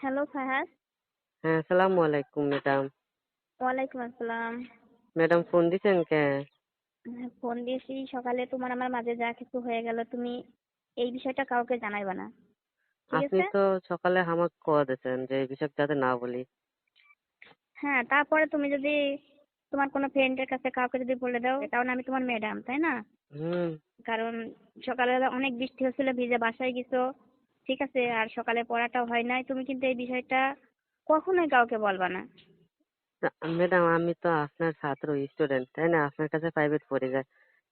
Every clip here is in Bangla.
হ্যালো ফাহাদ। হ্যাঁ আসসালামু আলাইকুম ম্যাডাম। ওয়ালাইকুম আসসালাম। ম্যাডাম ফোন দিছেন কে? হ্যাঁ, ফোন দিয়েছি। সকালে তোমার আমার মাঝে যা কিছু হয়ে গেল তুমি এই বিষয়টা কাউকে জানাইবা না। আপনি তো সকালে আমাকে কয়া দিয়েছেন যে এই বিষয়ে যাতে না বলি। হ্যাঁ তারপরে তুমি যদি তোমার কোনো ফ্রেন্ডের কাছে কাউকে যদি বলে দাও কারণ আমি তোমার ম্যাডাম তাই না? কারণ সকালবেলা অনেক বৃষ্টি হচ্ছিল ভিজে বাসায় গেছো। ঠিক আছে আর সকালে পড়াটাও হয় নাই। তুমি কিন্তু এই বিষয়টা কখনোই কাউকে বলবা না। ম্যাডাম আমি তো আপনার ছাত্র স্টুডেন্ট তাই না? আপনার কাছে প্রাইভেট পড়ে যায়।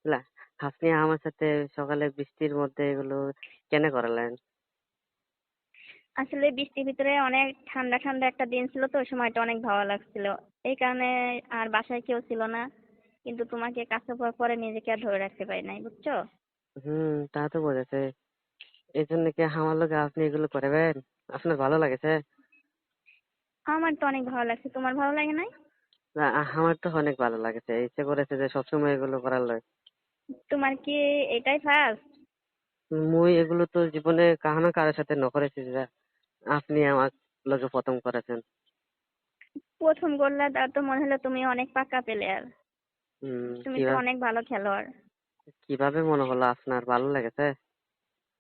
না আপনি আমার সাথে সকালে বৃষ্টির মধ্যে এগুলো কেন করালেন? আসলে বৃষ্টির ভিতরে অনেক ঠান্ডা ঠান্ডা একটা দিন ছিল তো ওই সময়টা অনেক ভালো লাগছিল। এই কারণে আর বাসায় কেউ ছিল না। কিন্তু তোমাকে কাছে পরে নিজেকে আর ধরে রাখতে পারি নাই বুঝছ? হুম তা তো বোঝাচ্ছে। এই জন্য কি আমার লোকে আপনি এগুলো করবেন? আপনার ভালো লাগেছে? আমার তো অনেক ভালো লাগছে। তোমার ভালো লাগে নাই? না, আমার তো অনেক ভালো লাগেছে। ইচ্ছে করেছে যে সবসময় এগুলো করার লয় তোমার কি এটাই ফার্স্ট মুই এগুলো তো জীবনে কাহানো কারোর সাথে নকরেছি যে আপনি আমার লগে প্রথম করেছেন। প্রথম করলে তার তো মনে হলো তুমি অনেক পাকা প্লেয়ার তুমি তো অনেক ভালো খেলোয়াড়। কীভাবে মনে হলো আপনার? ভালো লেগেছে?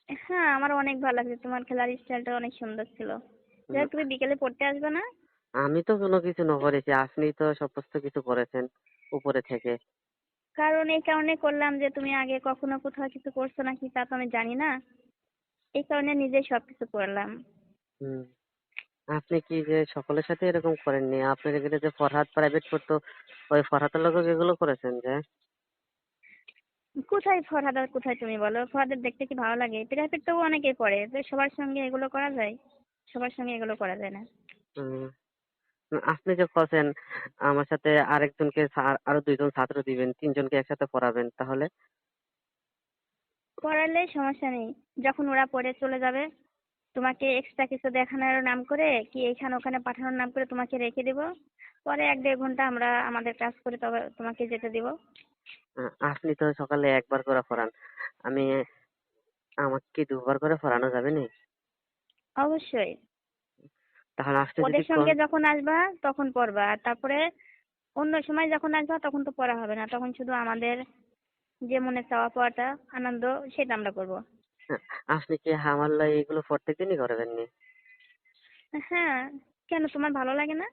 হ্যাঁ আমার অনেক ভালো লাগছে। তোমার খেলার স্টাইলটা অনেক সুন্দর ছিল। যাই তুমি বিকেলে পড়তে আসবে না? আমি তো কোনো কিছু নকরেছি আপনি তো সমস্ত কিছু করেছেন উপরে থেকে। কারণ এই কারণে করলাম যে তুমি আগে কখনো কোথাও কিছু করছ নাকি তা তো আমি জানি না। এই কারণে নিজেই সবকিছু করলাম। হুম। আপনি কি যে সকলের সাথে এরকম করেননি? আপনার এখানে যে ফরহাদ প্রাইভেট পড়তো ওই ফরহাদের লোক এগুলো করেছেন যে? কোথায় ফরহাদ আর কোথায় তুমি বলো? ফরহাদের দেখতে কি ভালো লাগে? প্রাইভেট তো অনেকেই পড়ে তো সবার সঙ্গে এগুলো করা যায় সবার সঙ্গে এগুলো করা যায় না। আপনি যে বলছেন আমার সাথে আরেকজনকে আরও দুইজন ছাত্র দিবেন তিনজনকে একসাথে পড়াবেন তাহলে? পড়ালে সমস্যা নেই। যখন ওরা পড়ে চলে যাবে তোমাকে এক্সট্রা কিছু দেখানোর নাম করে কি এখানে ওখানে পাঠানোর নাম করে তোমাকে রেখে দিব। পরে এক দেড় ঘণ্টা আমরা আমাদের কাজ করে তবে তোমাকে যেতে দিব। আপনি তো সকালে একবার করে পড়ান আমি আমাকে কি দুবার করে পড়ানো যাবে নি অবশ্যই। তাহলে আপনি ওদের সঙ্গে যখন আসবা তখন পড়বা। আর তারপরে অন্য সময় যখন আসবা তখন তো পড়া হবে না। তখন শুধু আমাদের যে মনে চাওয়া পাওয়াটা আনন্দ সেটা আমরা করব। আপনি কি আমার লাই এগুলো প্রত্যেক দিনই করবেন নি হ্যাঁ। কেন? তোমার ভালো লাগে না?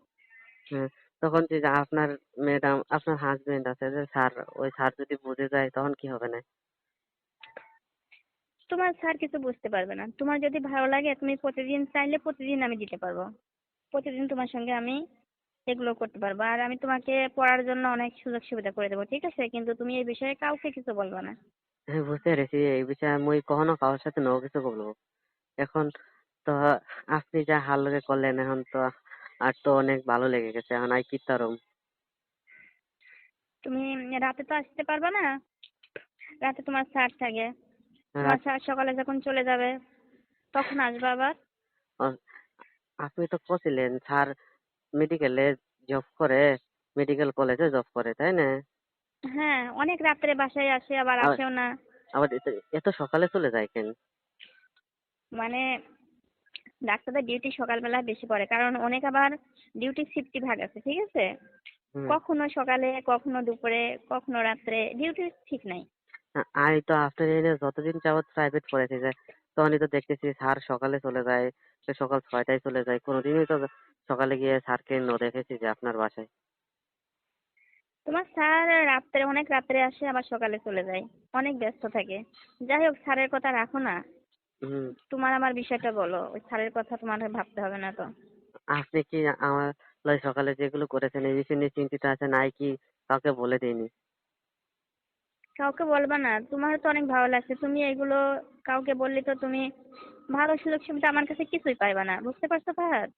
তখন যে আপনার ম্যাডাম আপনার হাজবেন্ড আছে যে স্যার ওই স্যার যদি বুঝে যায় তখন কি হবে না? তোমার স্যার কিছু বুঝতে পারবে না। তোমার যদি ভালো লাগে তুমি প্রতিদিন চাইলে প্রতিদিন আমি দিতে পারব। প্রতিদিন তোমার সঙ্গে আমি এগুলো করতে পারব। আর আমি তোমাকে পড়ার জন্য অনেক সুযোগ সুবিধা করে দেবো ঠিক আছে? কিন্তু তুমি এই বিষয়ে কাউকে কিছু বলবে না। হ্যাঁ বুঝতে পেরেছি। এই বিষয়ে মুই কখনো কারোর সাথে নও কিছু বলব। এখন তো আপনি যা হাল করলেন এখন তো আর তো অনেক ভালো লেগে গেছে। এখন আই কি তারম? তুমি রাতে তো আসতে পারবে না? রাতে তোমার স্যার থাকে। তোমার স্যার সকালে যখন চলে যাবে তখন আসবে আবার। আপনি তো কছিলেন স্যার মেডিকেলে জব করে মেডিকেল কলেজে জব করে তাই না? হ্যাঁ অনেক রাত্রে বাসায় আসে আবার আসেও না। আবার এত সকালে চলে যায় কেন? মানে ডাক্তারদের ডিউটি সকালবেলা বেশি পড়ে কারণ অনেক আবার ডিউটি শিফটি ভাগ আছে ঠিক আছে? কখনো সকালে কখনো দুপুরে কখনো রাত্রে ডিউটি ঠিক নাই। আমি তো আপনার এনে যতদিন যাবত প্রাইভেট পড়েছি যে তখনই তো দেখতেছি স্যার সকালে চলে যায় সে সকাল ছয়টায় চলে যায় কোনোদিনই তো সকালে গিয়ে স্যারকে ন দেখেছি যে আপনার বাসায়। তোমার স্যার রাত্রে অনেক রাত্রে আসে আবার সকালে চলে যায় অনেক ব্যস্ত থাকে। যাই হোক স্যারের কথা রাখো না। তোমার আমার বিষয়টা বলো ওই স্যারের কথা তোমার ভাবতে হবে না তো। আপনি কি আমার লয় সকালে যেগুলো করেছেন এই বিষয় নিয়ে চিন্তিত আছেন নাই কি কাউকে বলে দিইনি? কাউকে বলবা না তোমার তো অনেক ভালো লাগছে তুমি এগুলো কাউকে বললে তো তুমি ভালো সুযোগ সুবিধা আমার কাছে কিছুই পাইবা না বুঝতে পারছ ফাহাদ?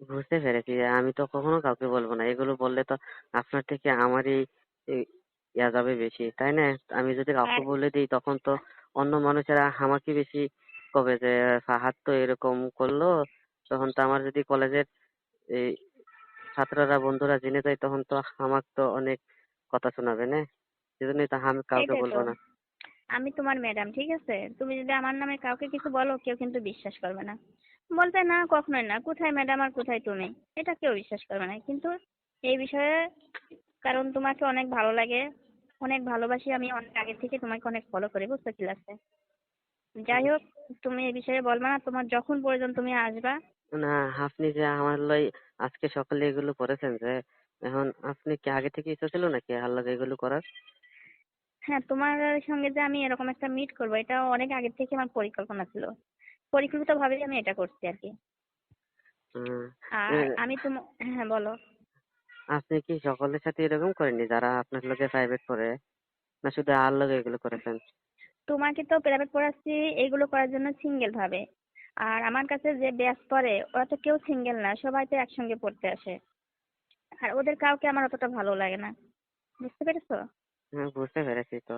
বুঝতে পেরেছি আমি তো কখনো কাউকে বলব না এগুলো বললে তো আপনার থেকে আমারই ইয়া যাবে বেশি তাই না? আমি যদি কাউকে বলে দিই তখন তো অন্য মানুষেরা আমাকে বেশি কবে যে ফাহাদ তো এরকম করল তখন তো আমার যদি কলেজের এই ছাত্ররা বন্ধুরা জেনে যায় তখন তো আমার তো অনেক কথা শোনাবে না? সেজন্যই তো আমি কাউকে বলব না। আমি তোমার ম্যাডাম ঠিক আছে? তুমি যদি আমার নামে কাউকে কিছু বলো কেউ কিন্তু বিশ্বাস করবে না। বলবে না কখনোই না। কোথায় ম্যাডাম আর কোথায় তুমি? এটা কেউ বিশ্বাস করবে না। কিন্তু এই বিষয়ে কারণ তোমাকে অনেক ভালো লাগে অনেক ভালোবাসি আমি অনেক আগে থেকে তোমাকে অনেক ফলো করি বুঝতে ক্লাসে যাই হোক তুমি এই বিষয়ে বলবা না তোমার যখন প্রয়োজন তুমি আসবা। না আপনি যে আমার লই আজকে সকালে এগুলো করেছেন যে এখন আপনি কি আগে থেকে ইচ্ছা ছিল নাকি আর লগে এগুলো করার? হ্যাঁ তোমার সঙ্গে যে আমি এরকম একটা মিট করব এটা অনেক আগে থেকে আমার পরিকল্পনা ছিল। পরিকল্পিত পরিকল্পিতভাবেই আমি এটা করছি আর কি। আমি তো হ্যাঁ বলো। আপনি কি সকলের সাথে এরকম করেননি? যারা আপনার লগে প্রাইভেট পড়ে না শুধু আর লগে এগুলো করেছেন? তোমাকে তো প্রাইভেট পড়াচ্ছি এইগুলো করার জন্য সিঙ্গেল ভাবে। আর আমার কাছে যে ব্যাচ পড়ে ওরা তো কেউ সিঙ্গেল না সবাই তো একসঙ্গে পড়তে আসে। আর ওদের কাউকে আমার অতটা ভালো লাগে না। বুঝতে পেরেছ? হ্যাঁ বুঝতে পেরেছি তো।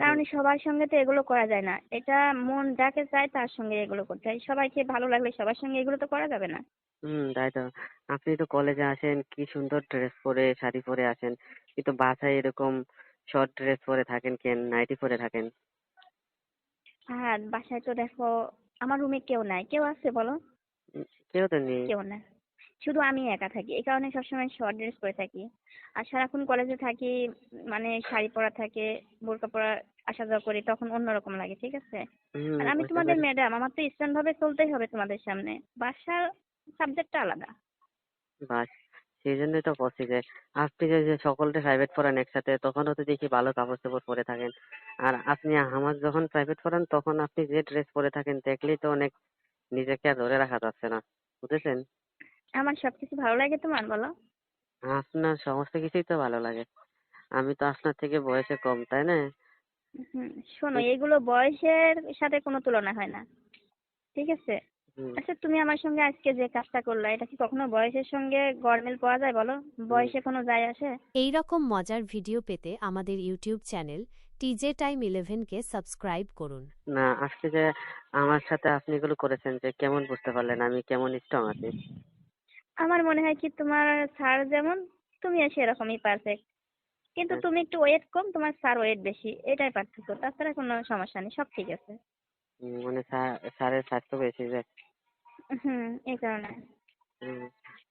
কারণ সবার সঙ্গে তো এগুলো করা যায় না। এটা মন যাকে চায় তার সঙ্গে এগুলো করতে হয়। সবাইকে ভালো লাগলে সবার সঙ্গে এগুলো তো করা যাবে না। হুম তাই তো। আপনি তো কলেজে আসেন কি সুন্দর ড্রেস পরে শাড়ি পরে আসেন। কিন্তু বাসায় এরকম শর্ট ড্রেস পরে থাকেন কেন নাইটি পরে থাকেন? আর বাসায় তো দেখো আমার রুমে কেউ নাই। কেউ আছে বলো? উম, কেউ তো নেই। কেউ না শুধু আমি একা থাকি। এই কারণে সবসময় শর্ট ড্রেস পরে থাকি। আর সারাক্ষণ কলেজে থাকি মানে শাড়ি পরা থাকে বোরকা পরা আসা যাওয়া করি তখন অন্যরকম লাগে ঠিক আছে? হুম আর আমি বুঝতে তোমাদের পেরেছি। ম্যাডাম আমার তো স্ট্যান্ড ভাবে চলতেই হবে তোমাদের সামনে। বাসার সাবজেক্টটা আলাদা। বাস সেই জন্যই তো বলছি যে আপনি যে যে সকলকে প্রাইভেট পড়ান একসাথে তখনও তো দেখি ভালো কাপড় চোপড় পরে থাকেন। আর আপনি আমার যখন প্রাইভেট পড়ান তখন আপনি যে ড্রেস পরে থাকেন দেখলেই তো অনেক নিজেকে আর ধরে রাখা যাচ্ছে না। বুঝেছেন? আমার সবকিছু ভালো লাগে তোমার বলো? আপনার সমস্ত কিছুই তো ভালো লাগে। আমি তো আপনার থেকে বয়সে কম তাই না? হুম শোনো এগুলো বয়সের সাথে কোনো তুলনা হয় না। ঠিক আছে? আচ্ছা তুমি আমার সঙ্গে আজকে যে কাজটা করলা এটা কি কখনো বয়সের সঙ্গে গরমিল পাওয়া যায় বলো? বয়সে কোনো যায় আসে? এই রকম মজার ভিডিও পেতে আমাদের ইউটিউব চ্যানেল টিজে টাইম ইলেভেনকে সাবস্ক্রাইব করুন। না আজকে যে আমার সাথে আপনি এগুলো করেছেন যে কেমন বুঝতে পারলেন আমি কেমন স্ট্রং আছি? আমার মনে হয় কি তোমার স্যার যেমন তুমি সেরকমই পারফেক্ট কিন্তু হ্যাঁ। তুমি একটু ওয়েট কম তোমার স্যার ওয়েট বেশি এটাই পার্থক্য। তাছাড়া কোনো সমস্যা নেই সব ঠিক আছে। মানে স্যার স্যারের স্বাস্থ্য বেশি যে। হুম এই কারণে।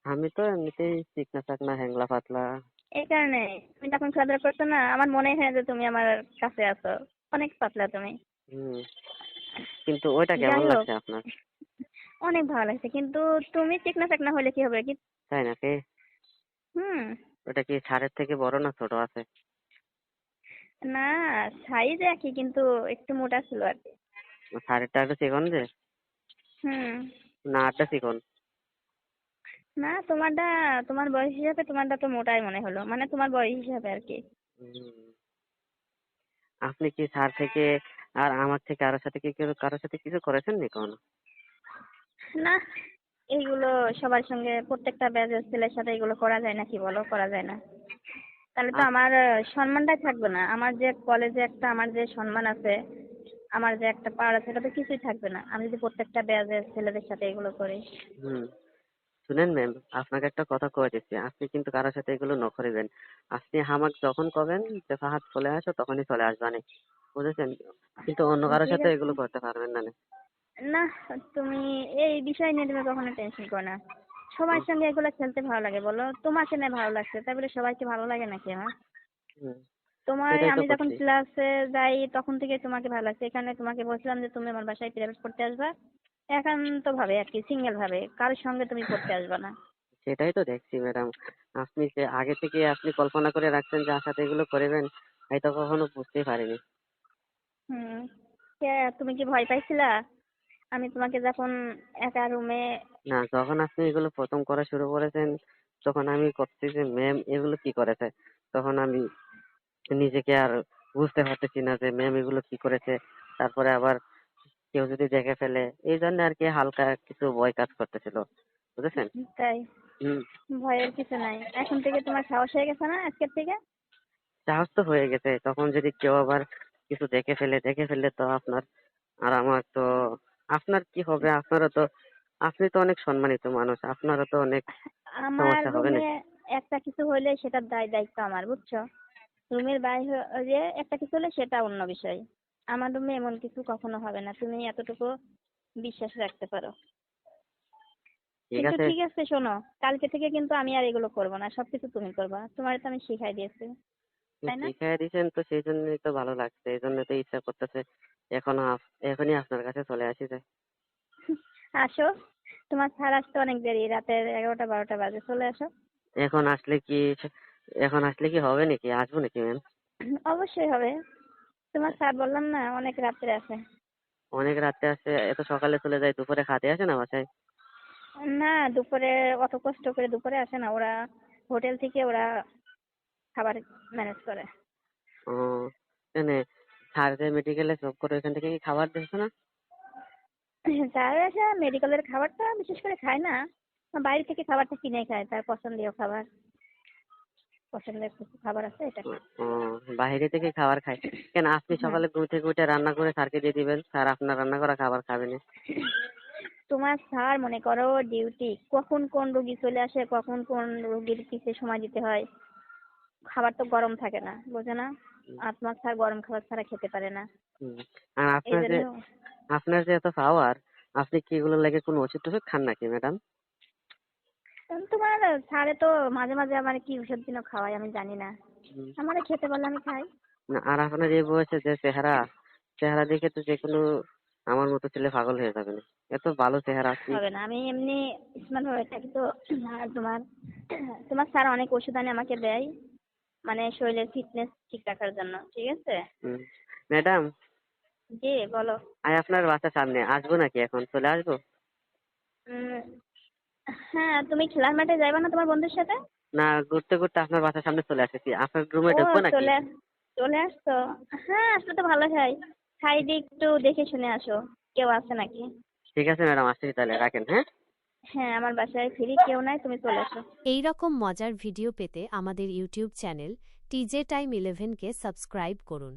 আমি তো এমনিতেই চিকনা চাকনা হ্যাংলা পাতলা এই কারণে। তুমি যখন খেলাধুলা করছ না আমার মনে হয় যে তুমি আমার কাছে আছো। অনেক পাতলা তুমি। হুম কিন্তু ওইটা কেমন লাগছে আপনার? অনেক ভালো লাগছে কিন্তু তুমি চিকনা চাকনা হলে কি হবে? কি তাই নাকি? হুম। ওটা কি স্যারের থেকে বড় না ছোট আছে? না সাইজ একই কিন্তু একটু মোটা ছিল আর কি। স্যারেরটা একটু চিকন যে? হুম। না আটটা চিকন না তোমারটা তোমার বয়স হিসাবে তোমারটা তো মোটাই মনে হলো। মানে তোমার বয়স হিসাবে আর কি। আপনি কি স্যার থেকে আর আমার থেকে কারোর সাথে কি কারোর সাথে কিছু করেছেন নি কোনো না এইগুলো সবার সঙ্গে প্রত্যেকটা ব্যাচের ছেলের সাথে এগুলো করা যায় না কি বলো করা যায় না। তাহলে তো আমার সম্মানটাই থাকবে না। আমার যে কলেজে একটা আমার যে সম্মান আছে আমার যে একটা পাওয়ার আছে এটা তো কিছুই থাকবে না। আমি যদি প্রত্যেকটা ব্যাচের ছেলেদের সাথে এগুলো করি। হুম। শুনেন ম্যাম আপনাকে একটা কথা কয়ে দিচ্ছি আপনি কিন্তু কারোর সাথে এগুলো ন করিবেন আপনি আমাকে যখন কবেন যে ফাহাদ চলে আসো তখনই চলে আসবানে বুঝেছেন? কিন্তু অন্য কারোর সাথে এগুলো করতে পারবেন না না তুমি এই বিষয় নিয়ে তুমি কখনো টেনশন করো না। সবার সঙ্গে এগুলো খেলতে ভালো লাগে বলো? তোমাকে না ভালো লাগছে? তাই বলে সবাইকে ভালো লাগে নাকি আমার তোমার আমি যখন। ক্লাসে যাই তখন থেকে তোমাকে ভালো লাগছে। এখানে তোমাকে বলছিলাম যে তুমি আমার বাসায় প্রাইভেট পড়তে আসবা। একান্ত ভাবে আর কি সিঙ্গেল ভাবে কারোর সঙ্গে তুমি পড়তে আসবা না। সেটাই তো দেখছি ম্যাডাম আপনি যে আগে থেকে আপনি কল্পনা করে রাখছেন যে সাথে এগুলো করবেন আমি তো কখনো বুঝতেই পারিনি। হুম কে, তুমি কি ভয় পাইছিলা? আমি তোমাকে যখন একা রুমে না যখন আপনি এগুলো প্রথম করা শুরু করেছেন তখন আমি করছি যে ম্যাম এগুলো কি করেছে তখন আমি নিজেকে আর বুঝতে পারতেছি না যে ম্যাম এগুলো কি করেছে। তারপরে আবার কেউ যদি দেখে ফেলে এই জন্য আর কি হালকা কিছু ভয় কাজ করতেছিল। বুঝেছেন? তাই? ভয়ের কিছু নাই। এখন থেকে তোমার সাহস হয়ে গেছে না আজকের থেকে? সাহস তো হয়ে গেছে। তখন যদি কেউ আবার কিছু দেখে ফেলে দেখে ফেললে তো আপনার আর আমার তো আপনার কি হবে? আপনারও তো আপনি তো অনেক সম্মানিত মানুষ। আপনারও তো অনেক আমার সমস্যা হবে না? একটা কিছু হলে সেটার দায় দায়িত্ব আমার বুঝছ? রুমের বাইরে একটা কিছু হলে সেটা অন্য বিষয়। আমার রুমে এমন কিছু কখনো হবে না। তুমি এতটুকু বিশ্বাস রাখতে পারো। কিন্তু ঠিক আছে শোনো। কালকে থেকে কিন্তু আমি আর এগুলো করব না। সবকিছু তুমি করবা। তোমার তো আমি শিখাই দিয়েছি। তাই না? শিখাই দিয়েছেন তো সেই জন্যই তো ভালো লাগছে। এই জন্য তো ইচ্ছা করতেছে এখনও এখনই আপনার কাছে চলে আসি যাই। আসো। তোমার স্যার আসতে অনেক দেরি। রাতের এগারোটা বারোটা বাজে। চলে আসো। এখন আসলে কি এখন আসলে কি হবে নাকি? আসব নাকি ম্যাম অবশ্যই হবে। তোমার স্যার বললাম না অনেক রাত্রে আসে অনেক রাতে আসে এত সকালে চলে যায় দুপুরে খাতে আসে না বাসায়? না দুপুরে অত কষ্ট করে দুপুরে আসে না। ওরা হোটেল থেকে ওরা খাবার ম্যানেজ করে। ও এনে স্যার যে মেডিকেলে জব করে ওখান থেকে কি খাবার দিচ্ছে না? স্যার আসে মেডিকেলের খাবারটা বিশেষ করে খায় না। বাইরে থেকে খাবারটা কিনে খায় তার পছন্দীয় খাবার। পছন্দের কিছু খাবার আছে এটা বাইরে থেকে খাবার খায় কেন আপনি হ্যাঁ। সকালে ঘুম থেকে উঠে রান্না করে স্যারকে দিয়ে দিবেন? স্যার আপনার রান্না করা খাবার খাবে না। তোমার স্যার মনে করো ডিউটি কখন কোন রুগী চলে আসে কখন কোন রুগীর পিছে সময় দিতে হয়? খাবার তো গরম থাকে না বোঝে না? তোমার স্যার গরম খাবার ছাড়া খেতে পারে না। আর আপনার যে আপনার যে এত পাওয়ার আপনি কি এগুলো লাগে কোনো ওষুধ টষুধ খান নাকি ম্যাডাম তোমার স্যারে তো মাঝে মাঝে আমার কি ওষুধ দিন খাওয়াই আমি জানি না। আমার খেতে বললে আমি খাই। না আর আপনার এই বয়সে যে চেহারা চেহারা দেখে তো যে কোনো আমার মতো ছেলে পাগল হয়ে যাবে না। এত ভালো চেহারা আপনি হবে না আমি এমনি স্মার্ট হয়ে থাকি তো আর তোমার তোমার স্যার অনেক ওষুধ আনে আমাকে দেয়। মানে শরীরের ফিটনেস ঠিক রাখার জন্য ঠিক আছে? ম্যাডাম? জি বলো। আই আপনার বাসার সামনে আসব নাকি এখন? চলে আসব? হ্যাঁ তুমি খেলার মাঠে যাইবা না তোমার বন্ধুর সাথে? না ঘুরতে ঘুরতে আপনার বাসার সামনে চলে আসেছি। আপনার রুমে ঢুকবো ও নাকি? চলে চলে আসছো? হ্যাঁ আসলে তো ভালো হয়। সাইডে একটু দেখে শুনে আসো কেউ আছে নাকি? ঠিক আছে ম্যাডাম আসছি তাহলে রাখেন হ্যাঁ? হ্যাঁ আমার বাসায় ফ্রি কেউ নাই তুমি চলে আসো। এই রকম মজার ভিডিও পেতে আমাদের ইউটিউব চ্যানেল টিজে টাইম ইলেভেনকে সাবস্ক্রাইব করুন।